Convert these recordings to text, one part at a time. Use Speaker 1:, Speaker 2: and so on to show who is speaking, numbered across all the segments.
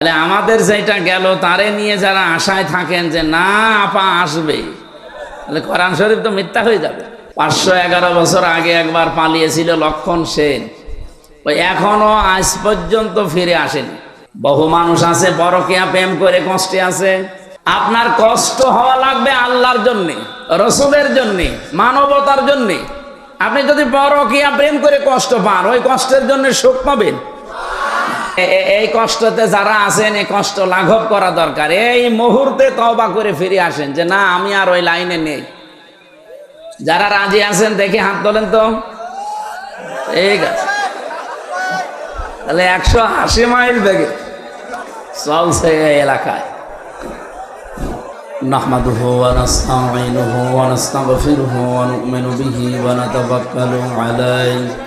Speaker 1: তাহলে আমাদের যেটা গেল, তারে নিয়ে যারা আশায় থাকেন যে না, আপা আসবে, তাহলে কোরআন শরীফ তো মিথ্যা হয়ে যাবে। পাঁচশো এগারো বছর আগে একবার পালিয়েছিল লক্ষণ সেন। ওই এখনও আজ পর্যন্ত ফিরে আসেনি। বহু মানুষ আছে পরকিয়া প্রেম করে কষ্টে আছে। আপনার কষ্ট হওয়া লাগবে আল্লাহর জন্যে, রসুলের জন্যে, মানবতার জন্যে। আপনি যদি পরকিয়া প্রেম করে কষ্ট পান, ওই কষ্টের জন্য সুখ পাবেন। এই কষ্টতে যারা আছেন এই কষ্ট লাঘব করা দরকার এই মুহূর্তে তওবা করে ফিরে আসেন যে না আমি আর ওই লাইনে নেই যারা রাজি আছেন দেখে হাত তোলেন তো ঠিক আছে তাহলে একশো আশি মাইল বেগে চলছে এই এলাকায় نحمده ونستعينه ونستغفره ونؤمن به ونتوكل عليه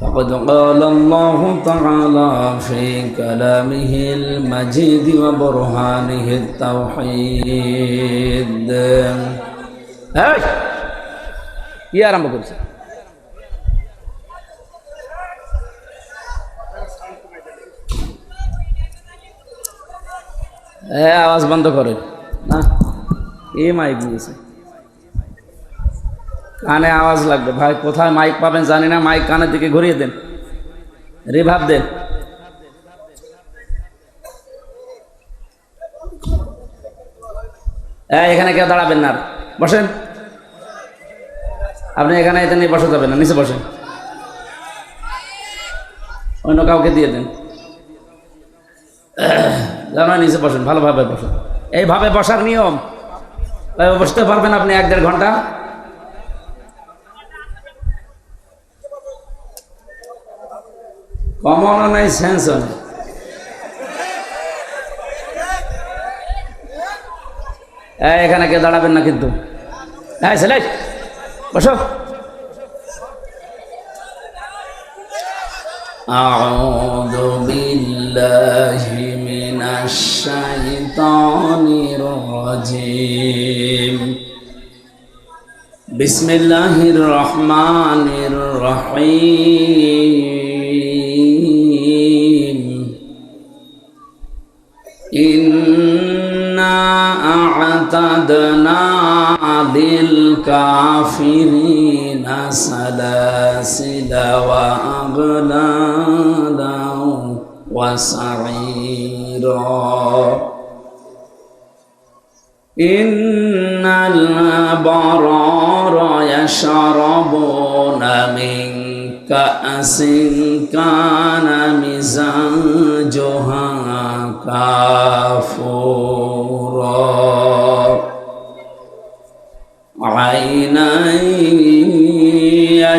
Speaker 1: فقد قال الله تعالى في كلامه المجيد وبرهانه التوحيد هاي يا رب كرسي হ্যাঁ আওয়াজ বন্ধ করেন না এ মাইক দিয়েছে কানে আওয়াজ লাগবে। ভাই, কোথায় মাইক পাবেন জানি না, মাইক কানের দিকে ঘুরিয়ে দেন। রিভাব দেন। হ্যাঁ এখানে কেউ দাঁড়াবেন না বসেন। আপনি এখানে এটা নিয়ে বসে যাবেন না, নিচে বসেন। অন্য কাউকে দিয়ে দেন। জানো নিচে বসেন, ভালোভাবে বসেন। এইভাবে বসার নিয়ম। বসতে পারবেন আপনি এক দেড় ঘণ্টা। কমনও নাই সেন্সও নেই এই, এখানে কে দাঁড়াবেন না কিন্তু হ্যাঁ ছেলে বসো أعوذ بالله من الشيطان الرجيم بسم الله الرحمن الرحيم أعتدنا للكافرين سلاسل وأغلالا وسعيرا. إن الأبرار يشربون من كأس كان مزاجها كافورا.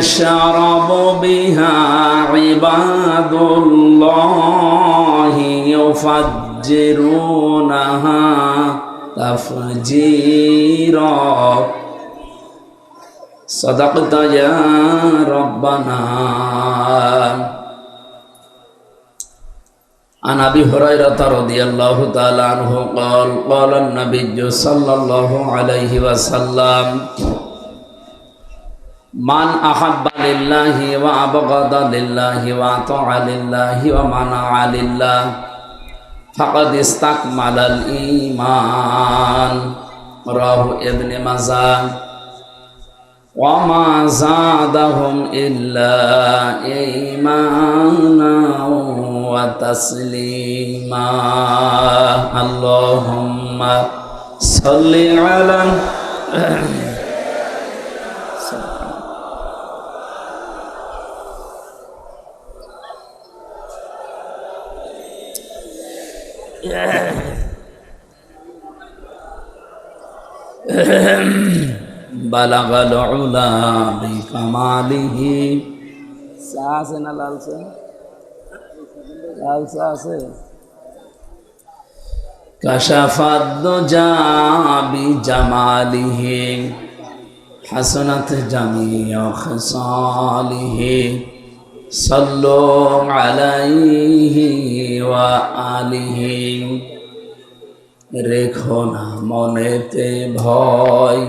Speaker 1: يشرب بها عباد الله يفجرونها تفجيرا صدقت يا ربنا عن ابي هريره رضي الله تعالى عنه قال قال النبي صلى الله عليه وسلم মান আহাব্বা লিল্লাহি ওয়া আবগাদা লিল্লাহি ওয়া আতাআ লিল্লাহি ওয়া মানাআ লিল্লাহ, ফাকাদ ইসতাকমালাল ঈমান। রাহু ইবনে মাজা ওয়া মা ইল্লা ঈমানা ওয়া তাসলিমা। আল্লাহুম্মা সাল্লি আলা بلغ العلا بكماله চা আছে না লাল চা লাল চা আছে كشف الدجى بجماله حسنت جميع خصاله صلوا عليه وآله রেখো না মনেতে ভয়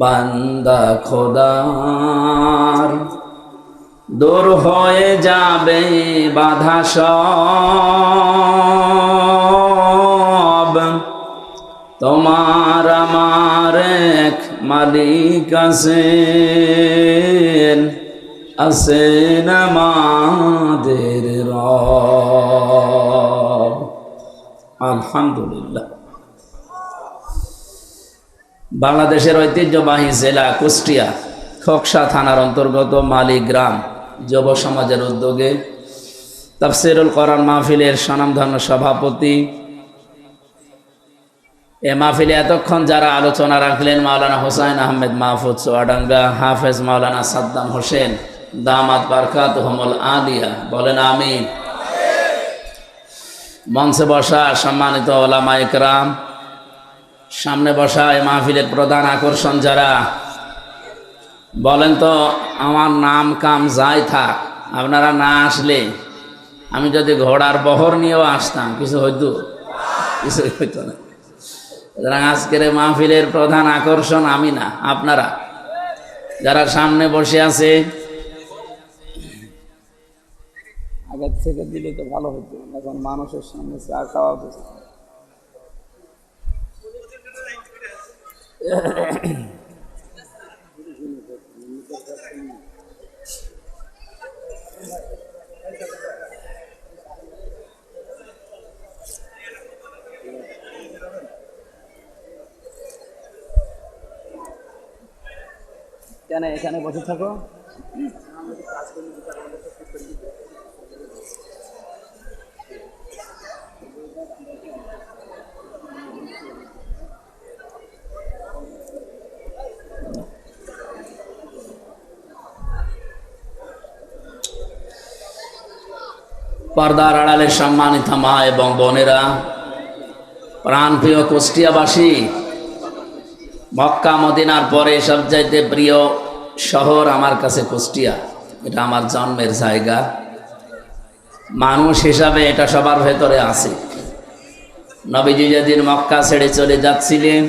Speaker 1: বান্দা খোদার দূর হয়ে যাবে বাধা সব তোমার আমার এক মালিক আছেন আছেন আমাদের রব। আলহামদুলিল্লাহ। বাংলাদেশের ঐতিহ্যবাহী জেলা কুষ্টিয়া, খকসা থানার অন্তর্গত মালিক গ্রাম, যুব সমাজের উদ্যোগে তাফসিরুল কোরআন মাহফিলের স্বনামধন্য সভাপতি এ মাহফিলে এতক্ষণ যারা আলোচনা রাখলেন মাওলানা হোসাইন আহমেদ মাহফুজ সোয়াডাঙ্গা হাফেজ মাওলানা সাদ্দাম হোসেন দামাত বারকাত হমল আলিয়া। বলেন আমি মঞ্চে বসা সম্মানিত ওলামা ইকরাম সামনে বসা এই মাহফিলের প্রধান আকর্ষণ যারা, বলেন তো আমার নাম কাম যাই থাক, আপনারা না আসলে আমি যদি ঘোড়ার বহর নিয়েও আসতাম, কিছু হইতো? কিছু হইতো না। সুতরাং আজকের মাহফিলের প্রধান আকর্ষণ আমি না, আপনারা। যারা সামনে বসে আছে আগের থেকে দিলে তো ভালো হতো। এখন মানুষের সামনে চা খাওয়া হতো কেন এখানে বসে থাকো? পর্দার আড়ালে সম্মানিত মা এবং বোনেরা, প্রাণপ্রিয় কুষ্টিয়াবাসী, মক্কা মদিনার পরে সবচাইতে প্রিয় শহর আমার কাছে কুষ্টিয়া। এটা আমার জন্মের জায়গা। মানুষ হিসাবে এটা সবার ভেতরে আছে। নবীজি যেদিন মক্কা ছেড়ে চলে যাচ্ছিলেন,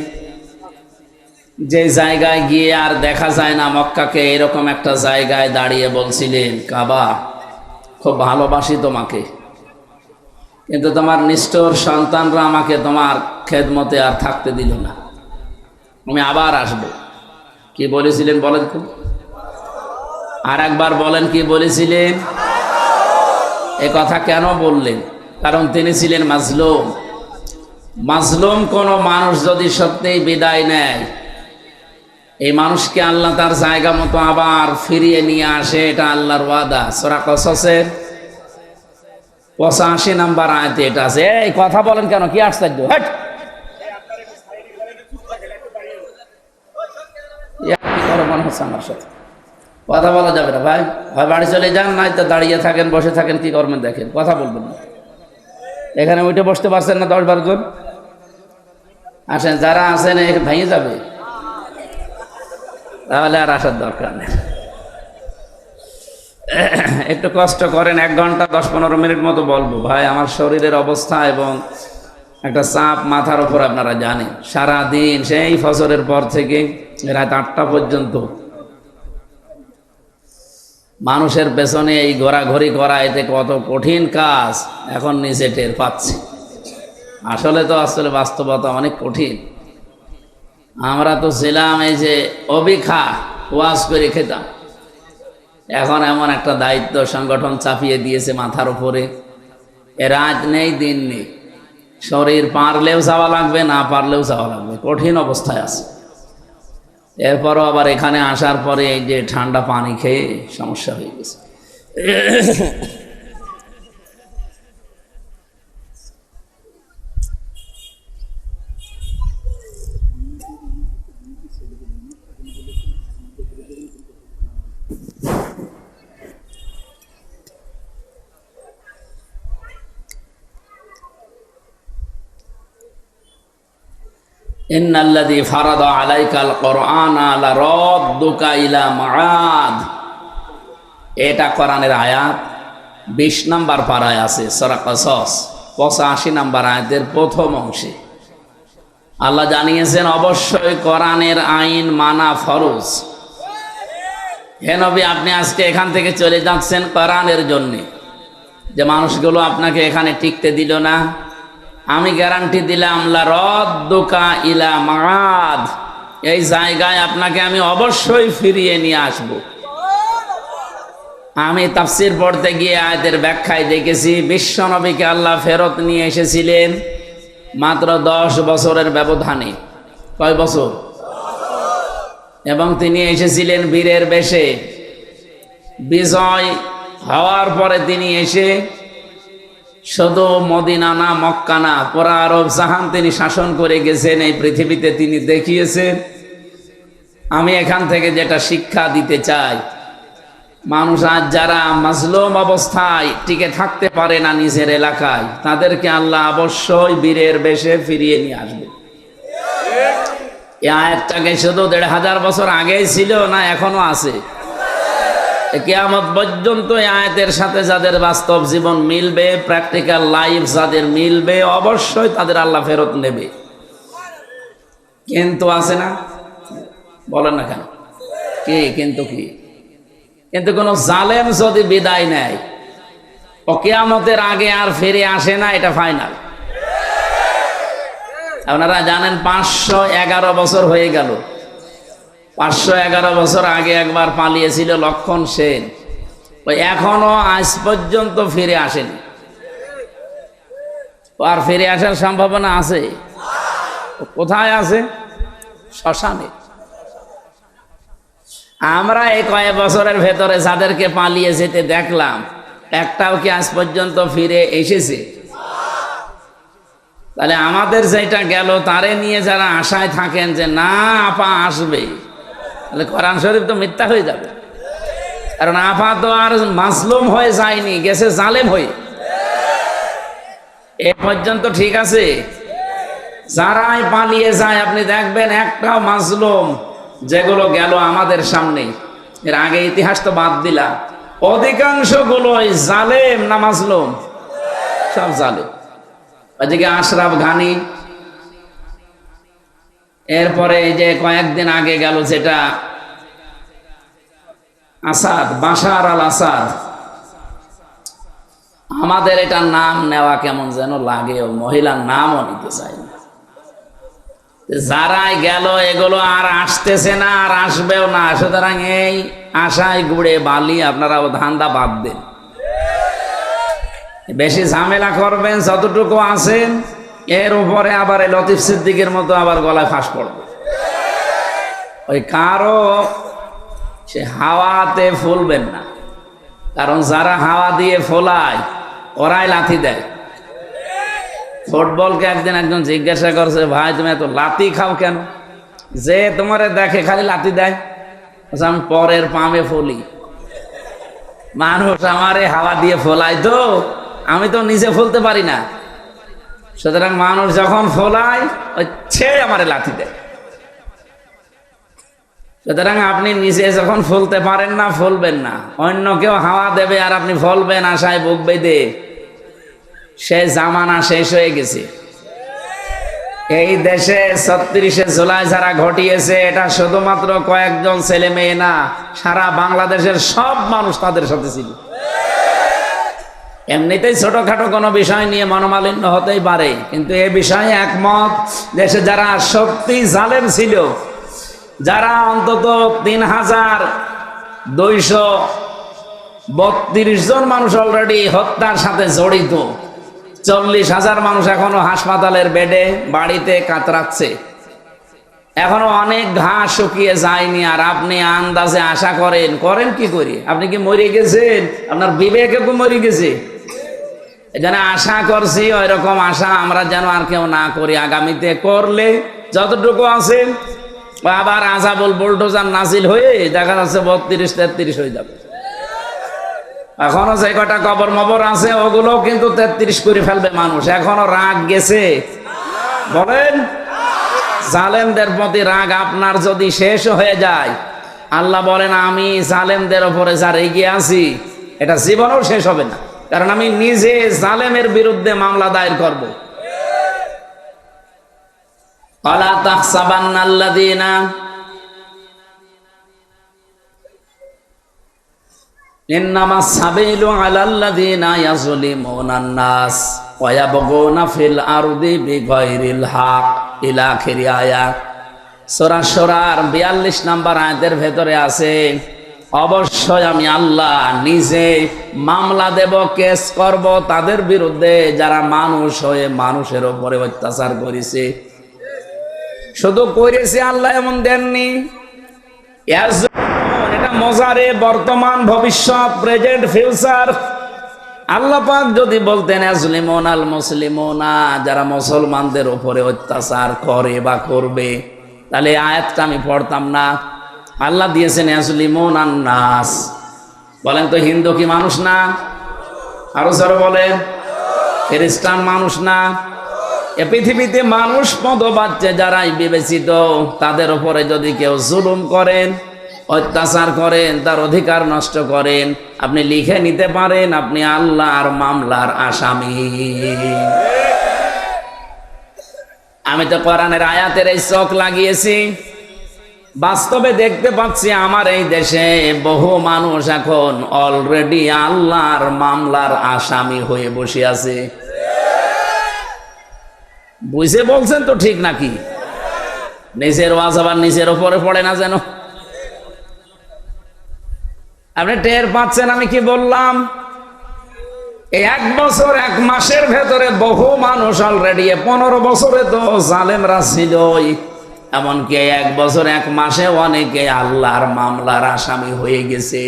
Speaker 1: যে জায়গায় গিয়ে আর দেখা যায় না মক্কাকে, এরকম একটা জায়গায় দাঁড়িয়ে বলছিলেন, কাবা। খুব ভালোবাসি তোমাকে। কিন্তু তোমার নিষ্ঠুর সন্তানরা আমাকে তোমার খেদমতে আর থাকতে দিল না। আমি আবার আসব। কি বলেছিলেন বলেন তো? আর একবার বলেন কি বলেছিলেন? এ কথা কেন বললেন? কারণ তিনি ছিলেন মাজলুম। মাজলুম কোনো মানুষ যদি সত্যিই বিদায় নেয় এই মানুষকে আল্লাহ তার জায়গা মতো আবার ফিরিয়ে নিয়ে আসে, এটা আল্লাহর ওয়াদা। সোরা কসের পঁচাশি নাম্বার আয়তে এটা আছে। এই কথা বলেন কেন? কি আশ্চর্য? হ্যাট আমার সাথে? কথা বলা যাবে না ভাই। ভাই, বাড়ি চলে যান, নাই তো দাঁড়িয়ে থাকেন, বসে থাকেন, কি করবেন দেখেন। কথা বলবেন না। এখানে উঠে বসতে পারছেন না দশ বারো জন? আসেন, যারা এখানে ভেঙে যাবে। তাহলে আর আসার দরকার নেই। একটু কষ্ট করেন, এক ঘণ্টা, দশ, পনেরো মিনিট মতো বলব। ভাই, আমার শরীরের অবস্থা এবং একটা চাপ মাথার ওপর আপনারা জানেন। সারা দিন সেই ফসলের পর থেকে রাত আটটা পর্যন্ত মানুষের পেছনে এই ঘোরাঘুরি করা, এতে কত কঠিন কাজ এখন নিচে টের পাচ্ছি। আসলে তো আসলে বাস্তবতা অনেক কঠিন। আমরা তো ছিলাম এই যে অবিখা ওয়াজ করে খেতাম। এখন এমন একটা দায়িত্ব সংগঠন চাপিয়ে দিয়েছে মাথার উপরে। এ রাত নেই, দিন নেই। শরীর পারলেও যাওয়া লাগবে, না পারলেও যাওয়া লাগবে। কঠিন অবস্থায় আছে। এরপরও আবার এখানে আসার পরে এই যে ঠান্ডা পানি খেয়ে সমস্যা হয়ে গেছে। ইন্নাল্লাযী ফারাদা আলাইকাল কোরআনা লারাদ্দুকা ইলা মাআদ। এটা কোরআনের আয়াত। বিশ নাম্বার পারায় আছে, সূরা পঁচাশি নাম্বার আয়াতের প্রথম অংশে। আল্লাহ জানিয়েছেন, অবশ্যই কোরআনের আইন মানা ফরজ। হে আপনি আজকে এখান থেকে চলে যাচ্ছেন কোরআনের জন্যে। যে মানুষগুলো আপনাকে এখানে টিকতে দিল না আমি গ্যারান্টি দিলাম ইলা মাগাদ এই জায়গায় আপনাকে আমি অবশ্যই ফিরিয়ে নিয়ে আসব। আমি তাফসির পড়তে গিয়ে আয়াতের ব্যাখ্যায় দেখেছি, বিশ্বনবীকে আল্লাহ ফেরত নিয়ে এসেছিলেন মাত্র দশ বছরের ব্যবধানে। কয় বছর? এবং তিনি এসেছিলেন বীরের বেশে। বিজয় হওয়ার পরে তিনি এসে শুধু মদিনা না মক্কা না, পুরা আরব জাহান তিনি শাসন করে গেছেন, এই পৃথিবীতে তিনি দেখিয়েছেন। আমি এখান থেকে যেটা শিক্ষা দিতে চাই, মানুষ আজ যারা মাজলুম অবস্থায় টিকে থাকতে পারে না নিজের এলাকায়, তাদেরকে আল্লাহ অবশ্যই বীরের বেশে ফিরিয়ে নিয়ে আসবে। এই আয়াতটাকে শুধু দেড় হাজার বছর আগেই ছিল না এখনও আছে। কেয়ামত পর্যন্ত আয়াতের সাথে যাদের বাস্তব জীবন মিলবে প্র্যাকটিক্যাল লাইফ যাদের মিলবে, অবশ্যই তাদের আল্লাহ ফেরত নেবে। কিন্তু আছে না? বলেন না কেন? কি, কিন্তু কি? কিন্তু কোন জালেম যদি বিদায় নেয়, ও কেয়ামতের আগে আর ফিরে আসে না, এটা ফাইনাল আপনারা জানেন পাঁচশো এগারো বছর হয়ে গেল। পাঁচশো এগারো বছর আগে একবার পালিয়েছিল লক্ষণ সেন। ওই এখনও আজ পর্যন্ত ফিরে আসেনি। আর ফিরে আসার সম্ভাবনা আছে? কোথায় আছে? শ্মশানে। আমরা এই কয়েক বছরের ভেতরে যাদেরকে পালিয়ে যেতে দেখলাম, একটাও কি আজ পর্যন্ত ফিরে এসেছে? তাহলে আমাদের যেটা গেল, তারে নিয়ে যারা আশায় থাকেন যে, না, আপা, আসবে। তাহলে কোরআন শরীফ তো মিথ্যা হয়ে যাবে। কারণ আপা তো আর মাসলুম হয়ে যায়নি, গেছে জালেম হয়ে। এ পর্যন্ত ঠিক আছে? যারাই পালিয়ে যায়, আপনি দেখবেন একটাও মাজলুম যেগুলো গেল আমাদের সামনে। এর আগে ইতিহাস তো বাদ দিলাম। অধিকাংশ গুলোই জালেম না মাসলুম সব জালেম। ওইদিকে আশরাফ ঘানি এরপরে এই যে কয়েকদিন আগে গেল যেটা আসাদ, বাশার আল আসাদ। আমাদের এটা নাম নেওয়া কেমন যেন লাগে, ও মহিলার নামও নিতে চাই না। যারাই গেল, এগুলো আর আসতেছে না, আর আসবেও না। সুতরাং এই আশায় গুড়ে বালি আপনারা ও ধান্দা বাদ দেন। বেশি ঝামেলা করবেন, যতটুকু আছেন এর উপরে আবার এই লতিফ সিদ্দিকের মতো আবার গলায় ফাঁস পড়বে। ওই কারও সে হাওয়াতে ফুলবেন না। কারণ যারা হাওয়া দিয়ে ফোলায়, ওরাই লাথি দেয়। ফুটবলকে একদিন একজন জিজ্ঞাসা করছে, ভাই, তুমি এত লাথি খাও কেন? যে তোমারে দেখে খালি লাথি দেয়। আমি পরের পামে ফলি। মানুষ আমারে হাওয়া দিয়ে ফোলাই তো, আমি তো নিজে ফুলতে পারি না। সুতরাং মানুষ যখন ফোলায় ছেড়ে আমারে লাথি দেয়। সুতরাং আপনি নিজে যখন ফুলতে পারেন না, ফুলবেন না। অন্য কেউ হাওয়া দেবে আর আপনি ফলবেন আশায় বুক বেঁধে। সে জামানা শেষ হয়ে গেছে। এই দেশে ছত্রিশে জুলাই যারা ঘটিয়েছে, এটা শুধুমাত্র কয়েকজন ছেলে মেয়ে না, সারা বাংলাদেশের সব মানুষ তাদের সাথে ছিল। এমনিতেই ছোটখাটো কোনো বিষয় নিয়ে মনোমালিন্য হতেই পারে, কিন্তু এ বিষয়ে একমত দেশে যারা সত্যি জালেম ছিল, যারা অন্তত তিন হাজার দুইশো বত্রিশ জন মানুষ অলরেডি হত্যার সাথে জড়িত, চল্লিশ হাজার মানুষ এখনও হাসপাতালের বেডে, বাড়িতে কাতরাচ্ছে। এখনও অনেক ঘাস শুকিয়ে যায়নি আর আপনি আন্দাজে আশা করেন করেন কি করি? আপনি কি মরে গেছেন? আপনার বিবেকে মরে গেছে। এখানে আশা করছি ওই রকম আশা আমরা যেন আর কেউ না করি। আগামীতে করলে যতটুকু আছে আবার আজাবল বোল্ডোজার নাজিল হয়ে দেখা যাচ্ছে বত্রিশ, তেত্রিশ হয়ে যাবে। এখনও যে কটা কবর মবর আছে, ওগুলো কিন্তু তেত্রিশ করে ফেলবে মানুষ। এখনও রাগ গেছে। বলেন। জালেমদের প্রতি রাগ আপনার যদি শেষ হয়ে যায় আল্লাহ বলেন আমি জালেমদের ওপরে যা রেগে আছি এটা জীবনও শেষ হবে না। কারণ আমি নিজে জালেমের বিরুদ্ধে মামলা দায়ের করব। তাহসাবান্নাল্লাযীনা ইন্নামা সাবিলু আলাল্লাযীনা ইয়াজলিমুনান নাস ওয়া ইয়াবগুনা ফিল আরদি বিগাইরিল হক। ইলা আখিরি আয়াত। সূরা সূরার 42 নাম্বার আয়াতের ভেতরে আছে, অবশ্যই আমি আল্লাহ নিজে মামলা দেব, কেস করব তাদের বিরুদ্ধে যারা মানুষ হয়ে মানুষের উপরে অত্যাচার করেছে। শুধু করেছে আল্লাহ এমন দেননি। এটা মজারে বর্তমান ভবিষ্যৎ প্রেজেন্ট ফিউচার আল্লাহ পাক যদি বলতেন, আজলিমন আল মুসলিমনা যারা মুসলমানদের উপরে অত্যাচার করে বা করবে, তাহলে আয়াতটা আমি পড়তাম না। আল্লাহ দিয়েছেন, আজলিমন নাস বলেন তো হিন্দু কি মানুষ না? আরও যারা বলেন, খ্রিস্টান মানুষ না? এ পৃথিবীতে মানুষ পদ পাচ্ছে যারাই বিবেচিত, তাদের উপরে যদি কেউ জুলুম করেন অত্যাচার করেন, তার অধিকার নষ্ট করেন, আপনি লিখে নিতে পারেন, আপনি আল্লাহর মামলার আসামি। আমি তো কোরআনের আয়াতের এই চোখ লাগিয়েছি। বাস্তবে দেখতে পাচ্ছি আমার এই দেশে বহু মানুষ এখন অলরেডি আল্লাহর মামলার আসামি হয়ে বসে আছে। বুঝে বলছেন তো ঠিক নাকি? নিজের ওয়াজ আবার নিজের ওপরে পড়ে না যেন। আপনি টের পাচ্ছেন আমি কি বললাম? এক বছর, এক মাসের ভেতরে বহু মানুষ অলরেডি পনেরো বছরে তো জালেমরা ছিলই। এমনকি এক বছর, এক মাসে অনেকে আল্লাহর মামলার আসামি হয়ে গেছে।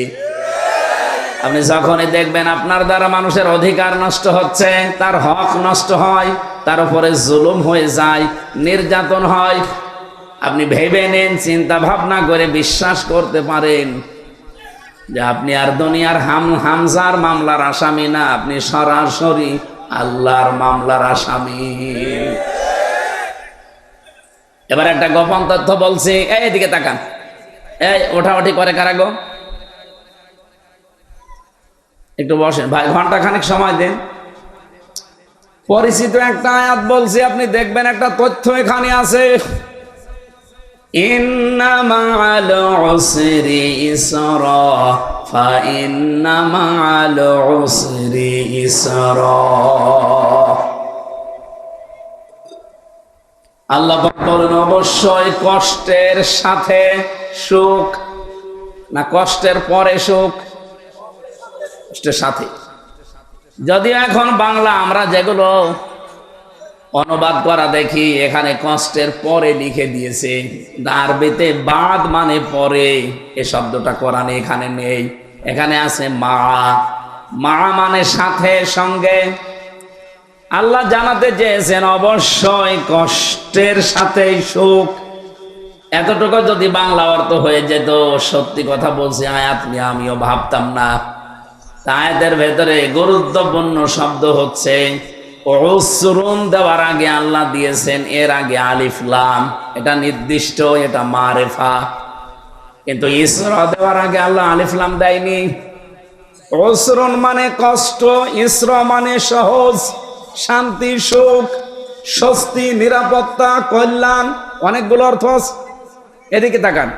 Speaker 1: আপনি যখনই দেখবেন আপনার দ্বারা মানুষের অধিকার নষ্ট হচ্ছে, তার হক নষ্ট হয়, তার উপরে জুলুম হয়ে যায়, নির্যাতন হয়। আপনি ভেবে নেন, চিন্তা ভাবনা করে বিশ্বাস করতে পারেন। যে আপনি আর দুনিয়ার হাম হামজার মামলার আসামি না, আপনি সরাসরি আল্লাহর মামলার আসামি। এবার একটা গোপন তথ্য বলছি, এই এদিকে তাকান। এই ওঠাওঠি করে কারা গো? একটু বসেন। ভাই ঘণ্টা খানিক সময় দেন। পরিচিত একটা আয়াত বলছি, আপনি দেখবেন একটা তথ্য এখানে আছে। আল্লাহ বলেন, অবশ্যই কষ্টের সাথে সুখ, না কষ্টের পরে সুখ, কষ্টের সাথে। যদিও এখন বাংলা আমরা যেগুলো অনুবাদ করা দেখি এখানে কষ্টের পরে লিখে দিয়েছে। আরবিতে বাদ মানে পরে, এ শব্দটা কোরআনে এখানে নেই। এখানে আছে মা। মা মানে সাথে, সঙ্গে। আল্লাহ জানাতে চেয়েছেন, অবশ্যই কষ্টের সাথে সুখ। এতটুকু যদি বাংলা অর্থ হয়ে যেত, সত্যি কথা বলছি, আয়াত নিয়ে আমিও ভাবতাম না। আয়াতের ভেতরে গুরুত্বপূর্ণ শব্দ হচ্ছে অসরুন দেওয়ার আগে আল্লাহ দিয়েছেন, এর আগে আলিফলাম এটা নির্দিষ্ট, এটা মারেফা। কিন্তু ইসরা দেওয়ার আগে আল্লাহ আলিফলাম দেয়নি। অসরুন মানে কষ্ট, ইসর মানে সহজ, শান্তি, সুখ, স্বস্তি, নিরাপত্তা, কল্যাণ, অনেকগুলো অর্থ এদিকে তাকান।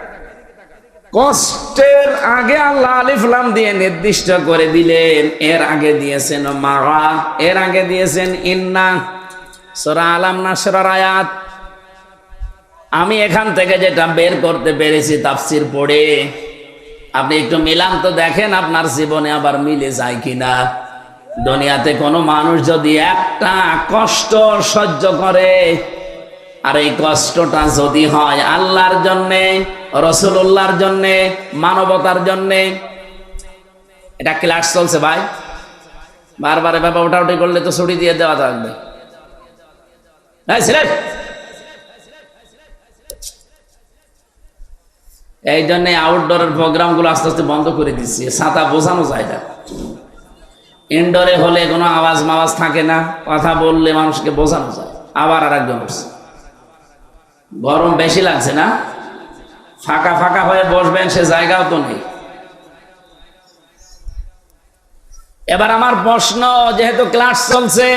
Speaker 1: কষ্টের আগে আল্লাহ আলিফলাম দিয়ে নির্দিষ্ট করে দিলেন। এর আগে দিয়েছেন মারা এর আগে দিয়েছেন ইন্না। সরা আলাম নাসরার আয়াত। আমি এখান থেকে যেটা বের করতে পেরেছি তাফসির পড়ে। আপনি একটু মিলান তো দেখেন আপনার জীবনে আবার মিলে যায় কিনা। দুনিয়াতে কোনো মানুষ যদি একটা কষ্ট সহ্য করে, আর এই কষ্টটা যদি হয় আল্লাহর জন্যে রসুল্লাহর জন্যে, মানবতার জন্যে। এটা ক্লাস চলছে ভাই। বারবার এভাবে ওঠাউটি করলে তো ছুটি দিয়ে দেওয়া থাকবে। এই জন্য আউটডোরের প্রোগ্রামগুলো আস্তে আস্তে বন্ধ করে দিচ্ছি। ছাতা বোঝানো যায় না। ইনডোরে হলে কোনো আওয়াজ মাওয়াজ থাকে না। কথা বললে মানুষকে বোঝানো যায়। আবার আর একজন গরম বেশি লাগছে না? ফাঁকা ফাঁকা হয়ে বসবেন, সে জায়গাও তো নেই। এবার আমার প্রশ্ন, যেহেতু ক্লাস চলছে,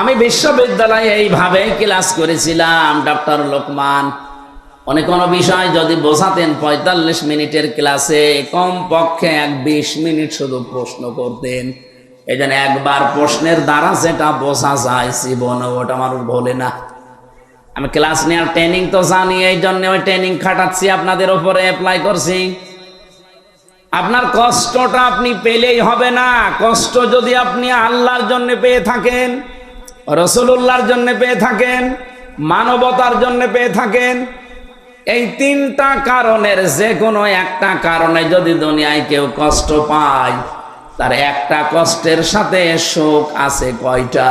Speaker 1: আমি বিশ্ববিদ্যালয়ে এইভাবে ক্লাস করেছিলাম, ডক্টর লোকমান। অনেক কোনো বিষয় যদি বোঝাতেন পঁয়তাল্লিশ মিনিটের ক্লাসে কম পক্ষে এক বিশ মিনিট শুধু প্রশ্ন করতেন। এই একবার প্রশ্নের দ্বারা যেটা বোঝা যায় জীবনে ওটা মানুষ বলে না। আমি ক্লাস নেওয়ার ট্রেনিং তো জানি এই জন্য ওই ট্রেনিং খাটাচ্ছি, আপনাদের উপরে অ্যাপ্লাই করছি। আপনার কষ্টটা আপনি পেলেই হবে না। কষ্ট যদি আপনি আল্লাহর জন্য পেয়ে থাকেন রসুল্লাহর জন্য পেয়ে থাকেন, মানবতার জন্য পেয়ে থাকেন, এই তিনটা কারণের যে কোনো একটা কারণে যদি দুনিয়ায় কেউ কষ্ট পায়, তার একটা কষ্টের সাথে সুখ আছে কয়টা?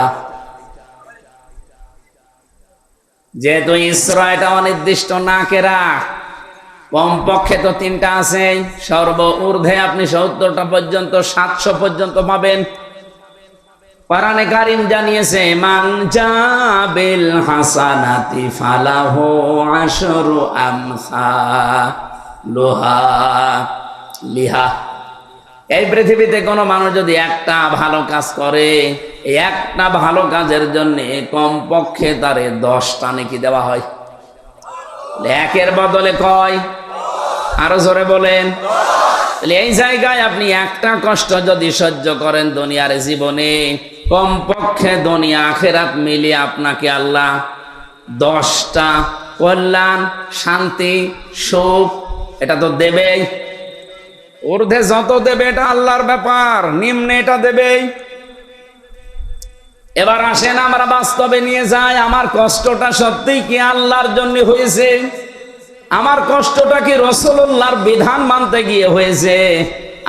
Speaker 1: যেহেতু ইসরা এটা অনির্দিষ্ট না কেরা কমপক্ষে তো তিনটা আছে। সর্ব ঊর্ধ্বে আপনি সত্তরটা পর্যন্ত, সাতশো পর্যন্ত পাবেন। পারানে কারিম জানিয়েছে, মান জাবিল হাসানাতি ফালাহু আশরু আমসা লোহা লিহা। এই পৃথিবীতে কোনো মানুষ যদি একটা ভালো কাজ করে একটা ভালো কাজের জন্যে কমপক্ষে তারে দশটা নাকি দেওয়া হয়। একের বদলে কয়, আরও জোরে বলেন। এই জায়গায় আপনি একটা কষ্ট যদি সহ্য করেন দুনিয়ার জীবনে, কমপক্ষে দুনিয়া আখেরাত মিলিয়ে আপনাকে আল্লাহ দশটা কল্যাণ, শান্তি, সুখ, এটা তো দেবেই। ঊর্ধ্বে যত দেবে এটা আল্লাহর ব্যাপার, নিম্নে এটা দেবেই। এবার আসেন আমরা বাস্তবে নিয়ে যাই। আমার কষ্টটা সত্যিই কি আল্লাহর জন্য হয়েছে? আমার কষ্টটা কি রসুল্লাহর বিধান মানতে গিয়ে হয়েছে?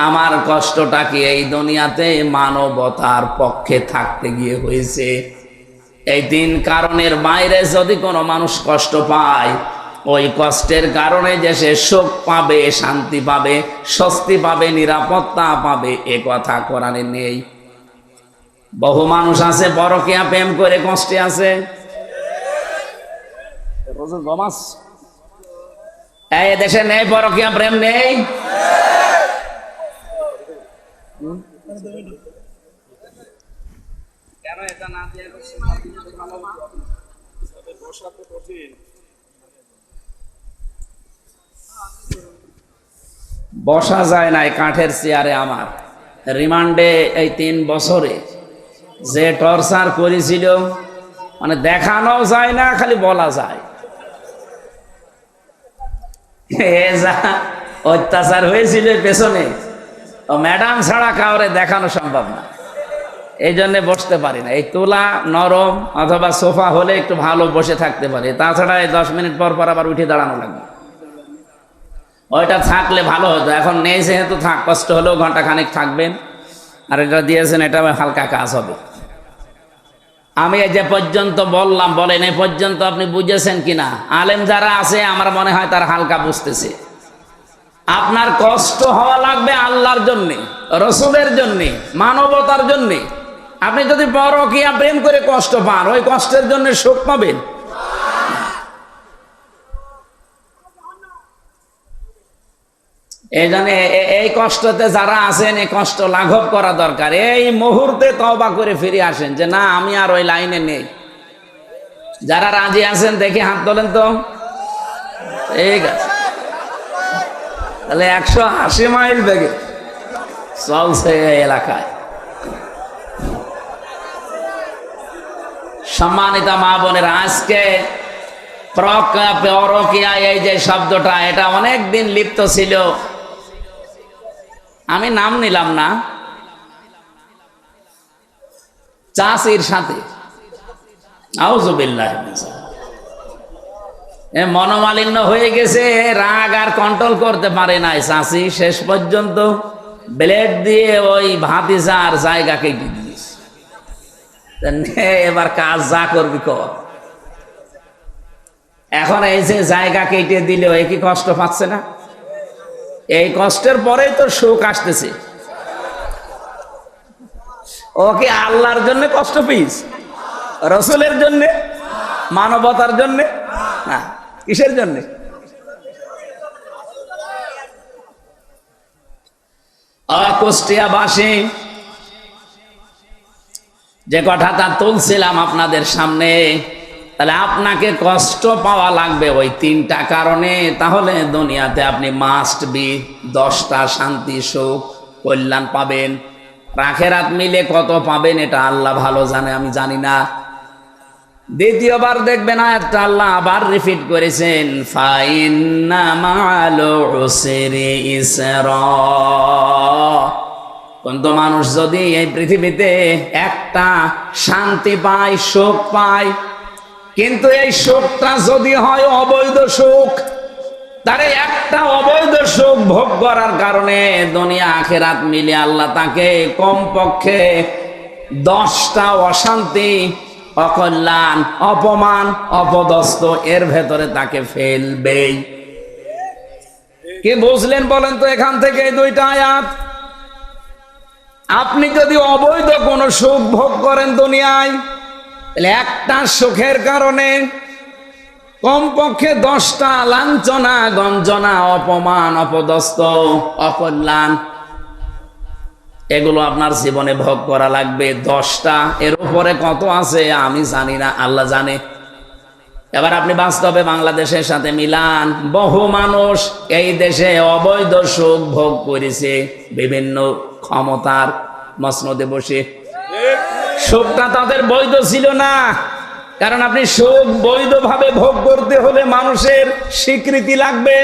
Speaker 1: আমার কষ্টটা কি এই দুনিয়াতে মানবতার পক্ষে থাকতে গিয়ে হয়েছে? এই তিন কারণের বাইরে যদি কোনো মানুষ কষ্ট পায়, ওই কষ্টের কারণে যে সে সুখ পাবে, শান্তি পাবে, স্বস্তি পাবে, নিরাপত্তা পাবে, এ কথা কোরআনে নেই। বহু মানুষ আছে বড়কিয়া প্রেম করে কষ্টে আছে। এই দেশে নেই পরকিয়া প্রেম নেই। কেন এটা না দিয়ে বসা যায় নাই কাঠের চেয়ারে আমার। রিমান্ডে এই তিন বছরে যে টর্চার করেছিল মানে দেখানো যায় না, খালি বলা যায়। অত্যাচার হয়েছিল পেছনে। ও ম্যাডাম ছাড়া কাউরে দেখানো সম্ভব না। এই জন্য বসতে পারি না। এই তোলা নরম অথবা সোফা হলে একটু ভালো বসে থাকতে পারে। তাছাড়া এই দশ মিনিট পর পর আবার উঠে দাঁড়ানো লাগবে। ওইটা থাকলে ভালো হতো। এখন নেই যেহেতু, থাক, কষ্ট হলেও ঘণ্টা খানিক থাকবেন। আর এটা দিয়েছেন, এটা হালকা কাজ হবে। আমি যে পর্যন্ত বললাম, বলেন, এই পর্যন্ত আপনি বুঝেছেন কিনা? আলেম যারা আছে, আমার মনে হয় তার হালকা বুঝতেছে। আপনার কষ্ট হওয়া লাগবে আল্লাহর জন্যে, রসুলের জন্যে, মানবতার জন্যে। আপনি যদি পরকিয়া প্রেম করে কষ্ট পান, ওই কষ্টের জন্য সুখ পাবেন। এই জন্য এই কষ্টতে যারা আছেন, এই কষ্ট লাঘব করা দরকার। এই মুহূর্তে তবা করে ফিরে আসেন যে, না, আমি আর ওই লাইনে নেই। যারা রাজি আছেন, দেখে হাত তোলেন তো। ঠিক আছে। তাহলে একশো আশি মাইল বেগে চলছে এলাকায়। সম্মানিত মা বোনের, আজকে পরকিয়া, এই যে শব্দটা, এটা অনেক দিন লিপ্ত ছিল। আমি নাম নিলাম না। চাষির সাথে। মনোমালিন্য হয়ে গেছে, রাগ আর কন্ট্রোল করতে পারে নাই চাষি। শেষ পর্যন্ত ব্লেড দিয়ে ওই ভাতিজার জায়গা কেটে দিয়েছে। এবার কাজ যা করবি কর এখন এই যে জায়গা কেটে দিলে ওই কি কষ্ট পাচ্ছে না? এই কষ্টের পরে তো সুখ আসতেছে। ওকে আল্লাহর জন্য কষ্ট পিস রসুলের জন্য? মানবতার জন্য? না, কিসের জন্য? অকুষ্টিয়াবাসী, যে কথাটা তুলছিলাম আপনাদের সামনে তাহলে আপনাকে কষ্ট পাওয়া লাগবে ওই তিনটা কারণে। তাহলে দুনিয়াতে আপনি মাস্ট বি দশটা শান্তি, সুখ, কল্যাণ পাবেন। রাখেরাত মিলে কত পাবেন এটা আল্লাহ ভালো জানে, আমি জানি না। দ্বিতীয়বার দেখবেন আয়াতটা আল্লাহ আবার রিপিট করেছেন কিন্তু মানুষ যদি এই পৃথিবীতে একটা শান্তি পায়, সুখ পায় কিন্তু এই সুখটা যদি হয় অবৈধ সুখ তারে একটা অবৈধ সুখ ভোগ করার কারণে দুনিয়া আখেরাত মিলে আল্লাহ তাকে কমপক্ষে দশটা অশান্তি, অকল্যাণ, অপমান, অপদস্থ এর ভেতরে তাকে ফেলবেই। কি বুঝলেন বলেন তো এখান থেকে এই দুইটা আয়াত? আপনি যদি অবৈধ কোনো সুখ ভোগ করেন দুনিয়ায় একটা সুখের কারণে কমপক্ষে দশটা লাঞ্ছনা, গঞ্জনা, অপমান, অপদস্থ, অকল্যাণ, এগুলো আপনার জীবনে ভোগ করা লাগবে। দশটা, এর উপরে কত আছে আমি জানি না, আল্লাহ জানে। এবার আপনি বাস্তবে বাংলাদেশের সাথে মিলান। বহু মানুষ এই দেশে অবৈধ সুখ ভোগ করেছে। বিভিন্ন ক্ষমতার মসনদে বসে সুখটা তাদের বৈধ ছিল না। কারণ আপনি সুখ বৈধভাবে ভোগ করতে হলে মানুষের স্বীকৃতি লাগবে।